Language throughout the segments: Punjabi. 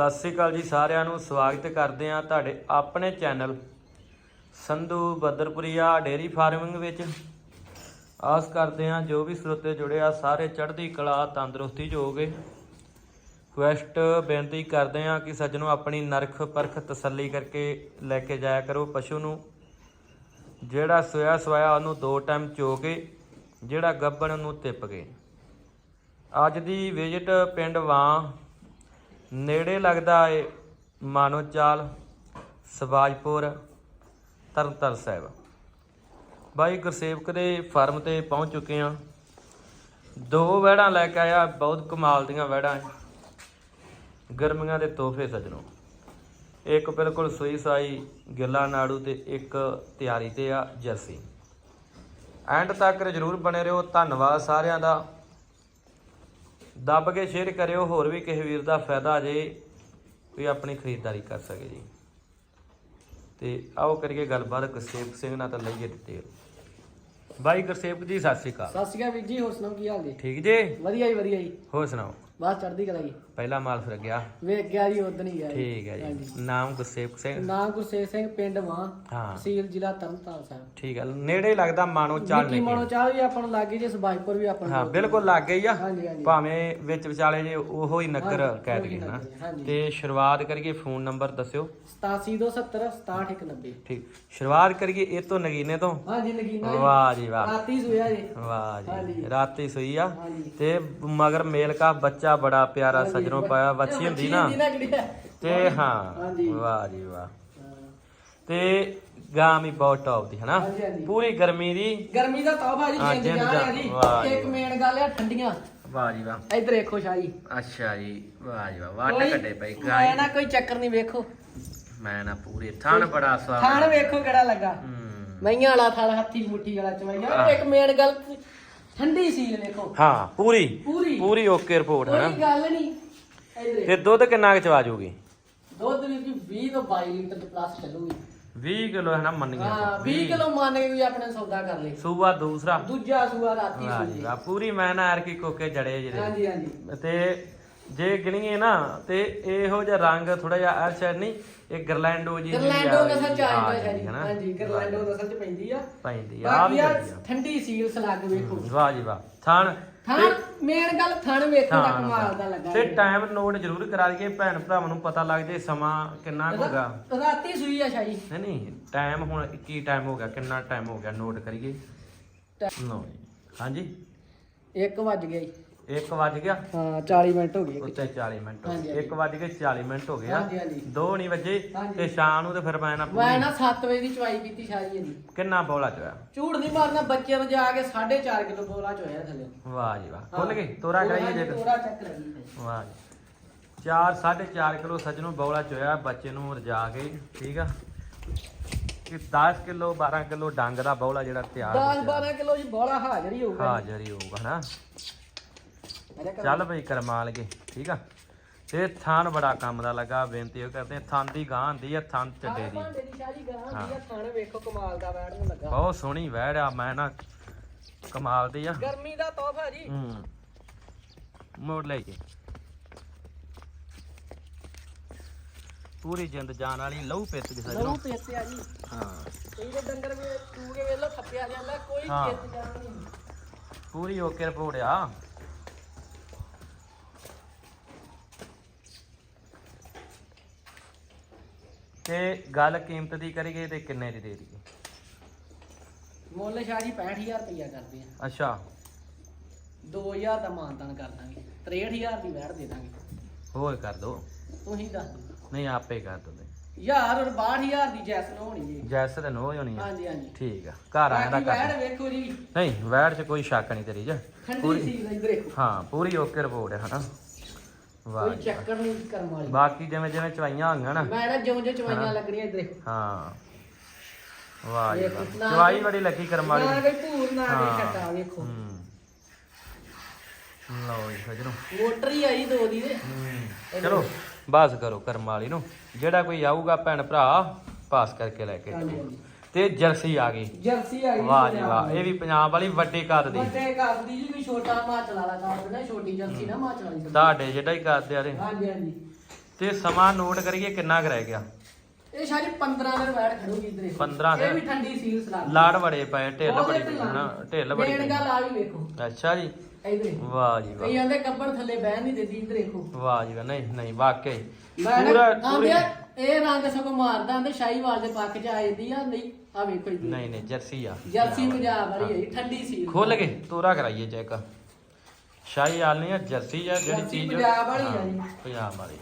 ਸਤਿ ਸ੍ਰੀ ਅਕਾਲ ਜੀ ਸਾਰਿਆਂ ਨੂੰ, ਸਵਾਗਤ ਕਰਦੇ ਆ ਤੁਹਾਡੇ ਆਪਣੇ channel Sandhu Badarpuria dairy farming ਵਿੱਚ। ਆਸ ਕਰਦੇ ਆ ਜੋ ਵੀ ਸਰੋਤੇ ਜੁੜੇ ਆ, ਸਾਰੇ ਚੜ੍ਹਦੀ ਕਲਾ, ਤੰਦਰੁਸਤੀ 'ਚ ਹੋਗੇ ਕੁਐਸਟ ਬੇਨਤੀ ਕਰਦੇ ਆ ਕਿ ਸੱਜਣੋ ਆਪਣੀ ਨਰਖ ਪਰਖ ਤਸੱਲੀ ਕਰਕੇ ਲੈ ਕੇ ਜਾਇਆ ਕਰੋ ਪਸ਼ੂ ਨੂੰ। ਜਿਹੜਾ ਸੋਇਆ ਸਵਾਇਆ ਉਹਨੂੰ ਦੋ ਟਾਈਮ ਚੋ ਕੇ ਜਿਹੜਾ ਗੱਬਣ ਨੂੰ ਤਿੱਪ ਕੇ ਅੱਜ ਦੀ ਵਿਜ਼ਿਟ ਪਿੰਡ ਵਾਂ ਨੇੜੇ ਲੱਗਦਾ ਏ ਮਾਨੋ ਚਾਲ ਸਵਾਜਪੁਰ ਤਰਨਤਾਰਨ ਸਾਹਿਬ। ਬਾਈ ਗੁਰਸੇਵਕ ਦੇ ਫਾਰਮ ਤੇ ਪਹੁੰਚ ਚੁੱਕੇ ਆ ਦੋ ਵਹਿੜਾਂ ਲੈ ਕੇ ਆਇਆ, ਬਹੁਤ ਕਮਾਲ ਦੀਆਂ ਵਹਿੜਾਂ ਗਰਮੀਆਂ ਦੇ ਤੋਹਫੇ ਸਜਣੋ। ਇੱਕ ਬਿਲਕੁਲ ਸੂਈ ਸਾਈ ਗਿੱਲਾ ਨਾੜੂ ਤੇ ਇੱਕ ਤਿਆਰੀ ਤੇ ਆ ਜਰਸੀ। ਐਂਡ ਤੱਕ ਜਰੂਰ ਬਣੇ ਰਹੋ। ਧੰਨਵਾਦ ਸਾਰਿਆਂ ਦਾ। ਦੱਬ ਕੇ ਸ਼ੇਅਰ ਕਰਿਓ ਹੋਰ ਵੀ ਕਿਸੇ ਵੀਰ ਦਾ ਫਾਇਦਾ ਜੇ ਕੋਈ ਆਪਣੀ ਖਰੀਦਦਾਰੀ ਕਰ ਸਕੇ ਜੀ। ਤੇ ਆਓ ਕਰੀਏ ਗੱਲਬਾਤ ਗੁਰਸੇਵਕ ਸਿੰਘ ਨਾਲ ਤਾਂ ਲਈਏ ਡਿਟੇਲ ਬਾਈ ਗੁਰਸੇਵਕ ਜੀ ਸਤਿ ਸ਼੍ਰੀ ਅਕਾਲ। ਸਤਿ ਸ਼੍ਰੀ ਅਕਾਲ ਵੀਰ ਜੀ ਹੋਰ ਸੁਣਾਓ ਕੀ ਹਾਲ ਜੀ? ਠੀਕ ਜੇ? ਵਧੀਆ ਜੀ ਵਧੀਆ ਜੀ। ਹੋਰ ਸੁਣਾਓ? ਬਸ ਚੜ੍ਹਦੀ ਕਲਾ ਜੀ। ਪਹਿਲਾ ਮਾਲ ਫਿਰ ਗਿਆ ਵੇਖ ਗਿਆ ਜੀ ਉਦੋਂ ਹੀ ਗਿਆ ਜੀ। ਠੀਕ ਹੈ ਜੀ। ਨਾਮ ਗੁਰਸੇਵਕ ਸਿੰਘ। ਨਾਮ ਗੁਰਸੇਵ ਸਿੰਘ ਪਿੰਡ ਹਾਂ। ਤਹਿਸੀਲ ਜ਼ਿਲ੍ਹਾ ਤਰਨਤਾਰਨ ਸਾਹਿਬ। ਠੀਕ ਹੈ। ਨੇੜੇ ਲੱਗਦਾ ਮਾਨੋ ਚਾਲ ਨਿੱਕੀ ਮਨੋ ਚਾਹ ਵੀ ਆਪਾਂ ਨੂੰ ਲੱਗੇ ਜੇ ਸੁਭਾਜਪੁਰ ਵੀ ਆਪਾਂ ਨੂੰ ਹਾਂ ਬਿਲਕੁਲ ਲੱਗ ਗਈ ਆ। ਹਾਂਜੀ ਹਾਂਜੀ। ਭਾਵੇਂ ਵਿੱਚ ਵਿਚਾਲੇ ਜੇ ਉਹੋ ਹੀ ਨਗਰ ਕਹਿ ਉਹੀ ਦਈਏ ਨਾ। ਨਗਰ, ਹਾਂਜੀ। ਤੇ ਸ਼ੁਰੂਆਤ ਕਰੀਏ ਫੋਨ ਨੰਬਰ ਦੱਸਿਓ। 8770 67190 ਠੀਕ। ਸ਼ੁਰੂਆਤ ਕਰੀਏ ਇਹ ਤੋਂ ਨਗੀਨੇ ਤੋਂ। ਹਾਂਜੀ ਨਗੀਨਾ ਜੀ ਵਾਹ ਜੀ ਵਾਹ। ਰਾਤੀ ਸੋਇਆ ਜੀ। ਵਾਹ ਜੀ। ਹਾਂਜੀ। ਰਾਤੀ ਸੂਈ ਆ। ਹਾਂਜੀ। ਤੇ ਮਗਰ ਮੇਲ ਕਾ ਬੱਚਾ ਬੜਾ ਪਿਆਰਾ ਸਜਣੋਂ ਪਾਇਆ ਵੱਛੀ ਹੁੰਦੀ ਨਾ। ਹੈ। ਤੇ ਹਾਂ। ਵਾਹ ਜੀ ਵਾਹ। ਹਾਂ। ਤੇ ਗਾਂ ਵੀ ਬਹੁਤ ਟੌਪ ਦੀ ਹਨਾ? ਹਾਂਜੀ, ਹਾਂਜੀ। ਪੂਰੀ ਗਰਮੀ ਦੀ। ਗਰਮੀ ਦਾ ਤੋਹਫਾ ਜੀ ਹਾਂ, ਜਿੰਦ ਜਿੰਦ ਜਾ ਰਿਹਾ ਜੀ ਵਾਹ ਜੀ। ਇੱਕ ਮੇਨ ਗੱਲ ਆ ਠੰਡੀਆਂ। ਵਾਹ ਜੀ ਵਾਹ। ਇੱਧਰ ਦੇਖੋ ਸ਼ਾਹੀ। ਅੱਛਾ ਜੀ ਵਾਹ ਜੀ ਵਾਹ। ਵਾਟ ਕੱਢੇ ਪਈ ਮੈਂ ਗਾਂ ਨਾ ਕੋਈ ਚੱਕਰ ਨਹੀਂ ਵੇਖੋ। ਮੈਂ ਨਾ ਪੂਰੇ ਥਣ ਬੜਾ ਸਵਾਦ ਥਾਣ ਵੇਖੋ ਕਿਹੜਾ ਲੱਗਾ। ਹੂੰ। ਮਈਆਂ ਵਾਲਾ ਥਾਲ ਹੱਥੀ ਮੁੱਠੀ ਵਾਲਾ ਚਵਾਈਆ। ਇੱਕ ਮੇਨ ਗੱਲ ਠੰਡੀ ਸੀਲ ਵੇਖੋ। ਹਾਂ ਪੂਰੀ। ਪੂਰੀ। ਪੂਰੀ ਓਕੇ ਰਿਪੋਰਟ ਹੈ ਕੋਈ ਗੱਲ ਨਹੀਂ। ਇਧਰੇ ਤੇ ਦੁੱਧ ਕਿੰਨਾ ਕੁ ਚਵਾ ਜੂਗੀ? ਦੁੱਧ ਵੀ ਜੀ 20 ਤੋਂ 22 ਲੀਟਰ ਦੇ ਪਲੱਸ ਚੱਲੂਗੀ। 20 ਕਿਲੋ ਹੈ ਨਾ ਮੰਨੀਆਂ ਹਾਂ 20 ਕਿਲੋ ਮੰਨ ਕੇ ਵੀ ਆਪਣੇ ਸੌਦਾ ਕਰ ਲੇ ਸੂਆ ਦੂਸਰਾ। ਦੂਜਾ ਸੂਆ ਰਾਤੀ ਵਾਹ ਜੀ ਸੂਈ ਵਾਹ ਪੂਰੀ ਮੈਂ ਨਾ ਯਾਰ ਕੀ ਕੋਕੇ ਜੜੇ ਜਿਹਦੇ। ਹਾਂਜੀ ਹਾਂਜੀ। ਤੇ ਜੇ ਗਿਣੀਏ ਨਾ ਤੇ ਇਹੋ ਜਿਹਾ ਰੰਗ ਥੋੜਾ ਜਿਹਾ ਅਰ ਸ਼ਾਇਦ ਨਹੀਂ ਇਹ ਗਰਲੈਂਡੋ ਜੀ ਗਰਲੈਂਡੋ ਨਸਲ ਚ ਆ ਜਾਂਦਾ ਹੈ ਹਾਂਜੀ ਗਰਲੈਂਡੋ ਨਸਲ ਚ ਪੈਂਦੀ ਆ। ਪੈਂਦੀ ਆ ਬਾਕੀ ਆ ਠੰਡੀ ਸੀਲ ਸਲੱਗ ਵੇਖੋ। ਵਾਹ ਜੀ ਵਾਹ। ਥਣ ਥਣ ਮੇਨ ਗੱਲ ਥਣ ਵੇਖੋ ਦਾ ਕਮਾਲ ਦਾ ਲੱਗਾ ਤੇ ਟਾਈਮ ਨੋਟ ਜ਼ਰੂਰ ਕਰਾ ਦਈਏ ਭੈਣ ਭਰਾਵਾਂ ਨੂੰ ਪਤਾ ਲੱਗ ਜੇ ਸਮਾਂ ਕਿੰਨਾ ਹੋਗਾ ਰਾਤੀ ਸੂਈ ਆ ਸ਼ਾਹੀ। ਨਹੀਂ ਨਹੀਂ ਟਾਈਮ ਹੁਣ ਕੀ ਟਾਈਮ ਹੋ ਗਿਆ ਕਿੰਨਾ ਟਾਈਮ ਹੋ ਗਿਆ ਨੋਟ ਕਰੀਏ। ਲਓ ਜੀ। ਹਾਂਜੀ। 1 ਵੱਜ ਗਿਆ ਜੀ। 1 ਵੱਜ ਗਿਆ? ਹਾਂ 40 ਮਿੰਟ ਹੋ ਗਏ ਉੱਤੇ 40 ਮਿੰਟ ਹੋ ਗਏ। ਹਾਂਜੀ। 1 ਵੱਜ ਕੇ 40 ਮਿੰਟ ਹੋ ਗਿਆ। ਹਾਂਜੀ ਹਾਂਜੀ। ਦੋ ਨਹੀਂ ਵਜੇ ਹਾਂਜੀ। ਤੇ ਸ਼ਾਮ ਨੂੰ ਤੇ ਫਿਰ ਮੈਂ ਨਾ ਮੈਂ ਨਾ 7 ਵਜੇ ਦੀ ਚਵਾਈ ਕੀਤੀ ਸਾਰੀ ਇਹਦੀ ਕਿੰਨਾ ਬੋਲਾ ਚੋਇਆ? ਝੂੜ ਨਹੀਂ ਮਾਰਨਾ ਬੱਚੇ ਨੂੰ ਜਾ ਕੇ 4.5 ਕਿਲੋ ਬੋਲਾ ਚੋਇਆ ਥੱਲੇ। ਵਾਹ ਜੀ ਵਾਹ। ਖੁੱਲ ਗਏ ਤੋਰਾ ਕਰਾਈਏ ਜੇ ਤੋਰਾ ਚੱਕ ਲਈ ਵਾਹ ਜੀ। 4 4.5 ਕਿਲੋ ਸੱਜਣੋਂ ਬੌਲਾ ਚੋਇਆ ਬੱਚੇ ਨੂੰ ਰਜਾ ਕੇ ਠੀਕ ਆ? ਕਿ 10 ਕਿਲੋ 12 ਕਿਲੋ ਡੰਗ ਦਾ ਬੌਲਾ ਜਿਹੜਾ ਤਿਆਰ 10 12 ਕਿਲੋ ਜੀ ਬੋਲਾ ਹਾਜ਼ਰ ਹੀ ਹੋਊਗਾ ਹਾਜ਼ਰ ਹੀ ਹੋਊਗਾ ਨਾ ਚੱਲ ਬਈ ਕਰਮਾ ਲਗੇ ਠੀਕ ਆ? ਤੇ ਥਾਨ ਬੜਾ ਕੰਮ ਦਾ ਲੱਗਾ ਬੇਨਤੀ ਉਹ ਕਰਦੇ ਆ, ਥਾਨ ਦੀ ਗਾਂ ਹੁੰਦੀ ਆ ਥਾਨ ਚੱਡੇ ਦੀ ਭਾਂਡੇ ਦੀ ਸ਼ਾਹੀ ਗਾਂ ਹੁੰਦੀ ਆ ਥਣ ਵੇਖੋ ਕਮਾਲ ਦਾ ਬੈਠ ਨੂੰ ਲੱਗਾ। ਬਹੁਤ ਸੋਹਣੀ ਵਹਿੜ ਆ ਮੈਂ ਨਾ ਕਮਾਲ ਦੀ ਆ। ਗਰਮੀ ਦਾ ਤੋਹਫਾ ਜੀ। ਹੂੰ। ਮੋੜ ਲੈ ਕੇ। ਪੂਰੀ ਜਿੰਦ ਜਾਨ ਵਾਲੀ ਲਹੂ ਪਿੱਤ ਦੇ ਸਜਣੋ ਲਹੂ ਪੇਸਿਆ ਜੀ। ਹਾਂ। ਕਈ ਦੇ ਡੰਗਰ ਵੀ ਕੇ ਵੇਲੋ ਥੱਪਿਆ ਜਾਂਦਾ ਕੋਈ ਹਾਂ। ਜਾਣ ਨਹੀਂ। ਪੂਰੀ ਓਕੇ ਰਿਪੋਰਟ ਆ। ਤੇ ਗੱਲ ਕੀਮਤ ਦੀ ਕਰੀਏ ਤੇ ਕਿੰਨੇ ਦੀ ਦੇ ਦਈਏ? ਮੁੱਲ ਸ਼ਾਹ ਜੀ 65000 ਰੁਪਇਆ ਕਰਦੇ ਆ। ਅੱਛਾ। 2000 ਦਾ ਮਾਨਤਾਨ ਕਰ ਦਾਂਗੇ 63000 ਦੀ ਵੈਟ ਦੇ ਦਾਂਗੇ। ਹੋਰ ਕਰ ਦੋ। ਤੁਸੀਂ ਦੱਸ ਦਿਓ। ਨਹੀਂ ਆਪੇ ਕਰ ਦੋ ਯਾਰ 62000 ਦੀ ਜੈਸਨ ਹੋਣੀ ਜੀ ਜੈਸ ਤੇ ਨੋ ਹੋਣੀ ਆ। ਹਾਂਜੀ ਹਾਂਜੀ। ਠੀਕ ਆ ਘਰ ਆਇਆ ਦਾ ਬਾਕੀ ਕਰ। ਵੈਟ ਵੇਖੋ ਜੀ। ਨਹੀਂ ਵੈੜ 'ਚ ਕੋਈ ਸ਼ੱਕ ਨਹੀਂ ਤੇਰੀ ਜੀ ਠੰਡੀ ਸੀ ਇਧਰ ਦੇਖੋ ਹਾਂ ਪੂਰੀ ਓਕੇ ਰਿਪੋਰਟ ਹੈ ਹਨਾ? ਵਾਹ ਕੋਈ ਜੀ। ਚੱਕਰ ਨਹੀਂ ਕਰਮ ਵਾਲੀ। ਬਾਕੀ ਜਿਵੇਂ ਜਿਵੇਂ ਚਵਾਈਆਂ ਹੋਈਆਂ ਨਾ। ਮੈਂ ਨਾ ਜਿਉਂ ਜਿਉਂ ਚਵਾਈਆਂ ਲੱਗਣੀਆਂ ਇਧਰ। ਦੇਖੋ ਹਾਂ। ਵਾਹ ਜੀ ਵਾਹ। ਨਾ ਚਵਾਈ ਬੜੀ ਲੱਗੀ ਕਰਮ ਵਾਲੀ। ਨਾ ਕੋਈ ਭੂਰ ਨਾ ਹਾਂ। ਕੋਈ ਛੱਟਾ ਵੇਖੋ। ਹੂੰ। ਲਓ ਜੀ ਸਜਣੋ ਮੋਟਰ ਹੀ ਆਈ ਦੋ ਦੀ ਦੇ ਹੂੰ। ਚਲੋ ਬਸ ਕਰੋ ਕਰਮ ਵਾਲੀ ਨੂੰ। ਜਿਹੜਾ ਕੋਈ ਆਊਗਾ ਭੈਣ ਭਰਾ ਪਾਸ ਕਰਕੇ ਲੈ ਕੇ ਹਾਂਜੀ ਹਾਂਜੀ। ਤੇ ਜਰਸੀ ਆ ਗਈ। ਜਰਸੀ ਆ ਗਈ ਵਾਹ ਜੀ ਵਾਹ ਇਹ ਵੀ ਪੰਜਾਬ ਵਾਲੀ ਵੱਡੀ ਕੱਦ ਦੀ। ਵੱਡੇ ਕੱਦ ਦੀ ਜੀ ਵੀ ਛੋਟਾ ਹਿਮਾਚਲ ਵਾਲਾ ਕੱਦ ਨਾ ਛੋਟੀ ਜਰਸੀ ਨਾ ਹਿਮਾਚਲ ਵਾਲੀ। ਤੁਹਾਡੇ ਜਿਹੜਾ ਹੀ ਕਰਦੇ ਆ ਰੇ ਹਾਂਜੀ ਹਾਂਜੀ। ਤੇ ਸਮਾਂ ਨੋਟ ਕਰੀਏ ਕਿੰਨਾ ਕੁ ਰਹਿ ਗਿਆ? ਇਹ ਸ਼ਾਇਦ 15 ਦਿਨ ਬੈਠ ਖੜੂਗੀ ਇਧਰੇ। 15 ਦਿਨ। ਇਹ ਵੀ ਠੰਡੀ ਸੀਲ ਸਲਾਦ ਲਾੜ ਬੜੇ ਪਏ ਢਿੱਲ ਬੜੀ ਹਨਾ ਢਿੱਲ ਬੜੀ ਮੇਨ ਗੱਲ ਆ ਵੀ ਵੇਖੋ। ਅੱਛਾ ਜੀ। ਇਧਰੇ। ਵਾਹ ਜੀ ਵਾਹ। ਕਈ ਆਂਦੇ ਕੱਪੜ ਥੱਲੇ ਬਹਿਣ ਨਹੀਂ ਦਿੰਦੀ ਇਧਰ ਦੇਖੋ। ਵਾਹ ਜੀ ਵਾਹ ਨਹੀਂ ਨਹੀਂ ਵਾਕਈ। ਪੂਰਾ ਇਹ ਰੰਗ ਸਗੋਂ ਮਾਰਦਾ ਆਂਦੇ ਸ਼ਾਹੀਵਾਲ ਦੇ ਪੱਕ ਚ ਆ ਜਾਂਦੀ ਆ ਨਹੀਂ ਆ ਵੇਖੋ ਇਧਰ ਨਹੀਂ ਨਹੀਂ ਜਰਸੀ ਆ। ਜਰਸੀ ਪੰਜਾਬ ਵਾਲੀ ਹੈ ਠੰਡੀ ਸੀਲ ਖੋਲ ਕੇ ਤੋਰਾ ਕਰਾਈਏ ਚੈੱਕ। ਸ਼ਾਹੀ ਆਲ ਨਹੀਂ ਆ ਜਰਸੀ ਆ ਜਿਹੜੀ ਚੀਜ਼ ਪੰਜਾਬ ਵਾਲੀ ਆ ਜੀ। ਪੰਜਾਬ ਵਾਲੀ।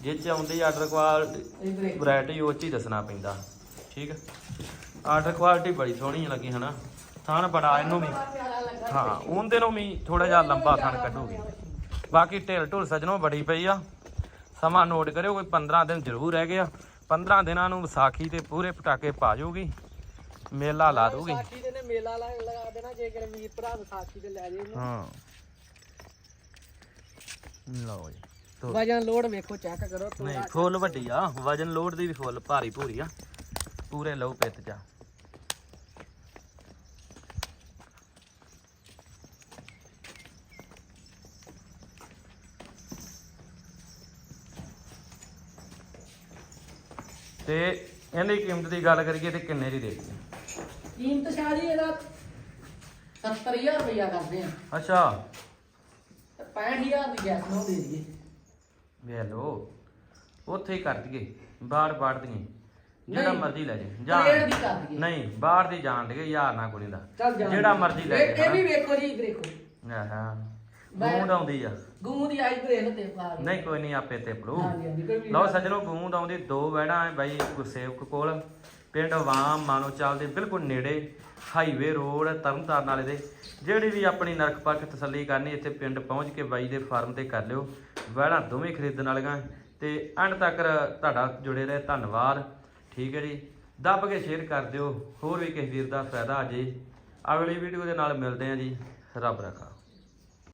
ਜੇ ਚ ਆਉਂਦੀ ਆਰਡਰ ਕੁਆਲਿਟੀ ਦੇਖੋ ਵੈਰਾਈਟੀ ਉਹ ਚ ਹੀ ਦੱਸਣਾ ਪੈਂਦਾ। ਠੀਕ ਆਰਡਰ ਕੁਆਲਿਟੀ ਬੜੀ ਸੋਹਣੀ ਲੱਗੀ ਹਨਾ? ਥਣ ਬੜਾ ਇਹਨੂੰ ਵੀ ਹਾਂ ਉਹਦੇ ਨੂੰ ਵੀ ਥੋੜਾ ਜਿਹਾ ਲੰਬਾ ਥਣ ਕੱਢੂਗੀ। ਬਾਕੀ ਢਿੱਲ ਢੁੱਲ ਸਜਣੋਂ ਬੜੀ ਪਈ ਆ। ਸਮਾਂ ਨੋਟ ਕਰਿਓ ਕੋਈ 15 ਦਿਨ ਜ਼ਰੂਰ ਰਹਿ ਗਏ ਆ 15 ਦਿਨਾਂ ਨੂੰ ਵਿਸਾਖੀ ਤੇ ਪੂਰੇ ਪਟਾਕੇ ਪਾ ਜਾਊਗੀ ਮੇਲਾ ਲਾ ਦੂਗੀ। ਵਿਸਾਖੀ ਦੇ ਨੇ ਮੇਲਾ ਲਾ- ਲਗਾ ਦੇਣਾ ਜੇ ਕਿਤੇ ਵੀਰ ਭਰਾ ਵਿਸਾਖੀ ਤੇ ਲੈ ਜੇ ਇਹਨੂੰ। ਹਾਂ। ਲਓ ਜੀ ਵਜਨ ਲੋਡ ਵੇਖੋ ਚੈੱਕ ਕਰੋ ਨਹੀਂ ਫੁੱਲ ਵੱਡੀ ਆ। ਵਜਨ ਲੋਡ ਦੀ ਵੀ ਫੁੱਲ ਭਾਰੀ ਭੂਰੀ ਆ। ਪੂਰੇ ਲਹੂ ਪਿੱਤ ਚ। ਆ। ਤੇ ਇਹਦੀ ਕੀਮਤ ਦੀ ਗੱਲ ਕਰੀਏ ਤੇ ਕਿੰਨੇ ਦੀ ਦੇ ਦਈਏ? ਕੀਮਤ ਸ਼ਾਦੀ ਇਹਦਾ 70000 ਰੁਪਇਆ ਕਰਦੇ ਆ। ਅੱਛਾ। ਤੇ 65000 ਦੀ ਗੈਸ ਨੂੰ ਦੇ ਦਈਏ। ਵੇ ਲੋ ਉੱਥੇ ਹੀ ਕਰ ਦਈਏ ਬਾੜ ਬਾੜ ਦਈਏ। ਜਿਹੜਾ ਨਹੀਂ। ਮਰਜ਼ੀ ਲੈ ਜੇ ਰੇਟ ਦੀ ਕਰ ਦਈਏ। ਨਹੀਂ ਬਾਹਰ ਦੀ ਜਾਣ ਦੇ ਯਾਰ ਨਾ ਕੁੜੀ ਦਾ। ਚੱਲ ਜਾ ਜਿਹੜਾ ਮਰਜ਼ੀ ਲੈ ਇਹ- ਜੇ ਇਹ ਵੀ ਵੇਖੋ ਜੀ ਇੱਧਰ ਦੇਖੋ ਆਹਾਂ ਮੈਂ- ਗੂੰਦ ਆਉਂਦੀ ਆ। ਗੂੰ ਦੀ ਆਈ ਗਰੇ ਤੇ ਪਾ ਲਈ। ਨਹੀਂ ਕੋਈ ਨਹੀਂ ਆਪੇ ਤੇ ਪੜੂ ਹਾਂਜੀ ਹਾਂਜੀ ਕੋਈ ਵੀ ਲਓ ਸੱਜਣੋ ਗੂੰਦ ਆਉਂਦੀ ਦੋ ਵਹਿੜਾਂ ਐ ਬਾਈ ਗੁਰਸੇਵਕ ਕੋਲ। ਪਿੰਡ ਵਾਮ ਮਾਨੋਚਾਲ ਦੇ ਬਿਲਕੁਲ ਨੇੜੇ ਹਾਈਵੇ ਰੋਡ ਤਰਨਤਾਰਨ ਵਾਲੇ ਦੇ, ਜਿਹੜੀ ਵੀ ਆਪਣੀ ਨਰਕ ਪਰਖ ਤਸੱਲੀ ਕਰਨੀ, ਇੱਥੇ ਪਿੰਡ ਪਹੁੰਚ ਕੇ ਬਾਈ ਦੇ ਫਾਰਮ ਤੇ ਕਰ ਲਿਓ। ਵਹਿਣਾ ਦੋਵੇਂ ਖਰੀਦਣ ਵਾਲੀਆਂ ਤੇ ਅੰਤ ਤੱਕ ਤੁਹਾਡਾ ਜੁੜੇ ਰਹੇ, ਧੰਨਵਾਦ। ਠੀਕ ਹੈ ਜੀ। ਦੱਬ ਕੇ ਸ਼ੇਅਰ ਕਰ ਦਿਓ। ਹੋਰ ਵੀ ਕਿਸੇ ਵੀਰ ਦਾ ਫਾਇਦਾ ਆ ਜੇ। ਅਗਲੀ ਵੀਡੀਓ ਦੇ ਨਾਲ ਮਿਲਦੇ ਹਾਂ ਜੀ। ਰੱਬ ਰੱਖਾ